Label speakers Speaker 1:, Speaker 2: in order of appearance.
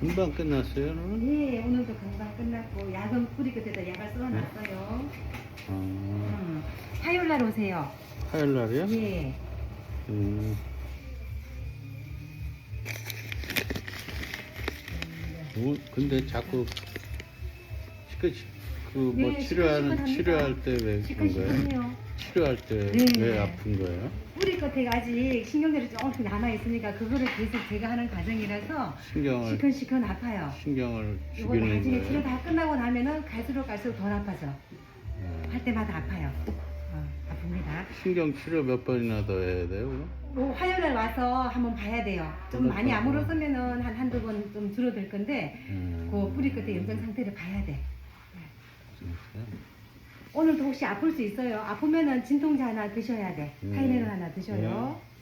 Speaker 1: 금방 끝났어요, 오늘?
Speaker 2: 예, 오늘도 금방 끝났고 약은 뿌리 끝에다 약을 써놨어요.
Speaker 1: 아,
Speaker 2: 음, 화요일 날 오세요.
Speaker 1: 화요일 날이요?
Speaker 2: 예.
Speaker 1: 음. 뭐, 근데 자꾸 시끄 그뭐
Speaker 2: 네,
Speaker 1: 치료하는. 치료할 때 왜 그런 거예요?
Speaker 2: 시끌시끌해요.
Speaker 1: 치료할 때왜
Speaker 2: 네.
Speaker 1: 아픈 거예요?
Speaker 2: 뿌리 끝에 아직 신경들이 조금 남아 있으니까 그거를 계속 제가 하는 과정이라서
Speaker 1: 신경을
Speaker 2: 시큰시큰 아파요.
Speaker 1: 신경을
Speaker 2: 이거
Speaker 1: 죽이는
Speaker 2: 나중에 치료
Speaker 1: 거예요.
Speaker 2: 다 끝나고 나면은 갈수록 갈수록 더 아파져.
Speaker 1: 네.
Speaker 2: 할 때마다 아파요. 어, 아픕니다.
Speaker 1: 신경 치료 몇 번이나 더 해야 돼요? 그럼?
Speaker 2: 뭐 화요일에 와서 한번 봐야 돼요. 좀 많이 안
Speaker 1: 그렇구나.
Speaker 2: 물었으면은 한 한두 번 좀 줄어들 건데
Speaker 1: 음.
Speaker 2: 그 뿌리 끝에 염증 상태를 봐야 돼.
Speaker 1: 진짜요?
Speaker 2: 오늘도 혹시 아플 수 있어요. 아프면은 진통제 하나 드셔야 돼.
Speaker 1: 음.
Speaker 2: 타이레놀 하나 드셔요.
Speaker 1: 네.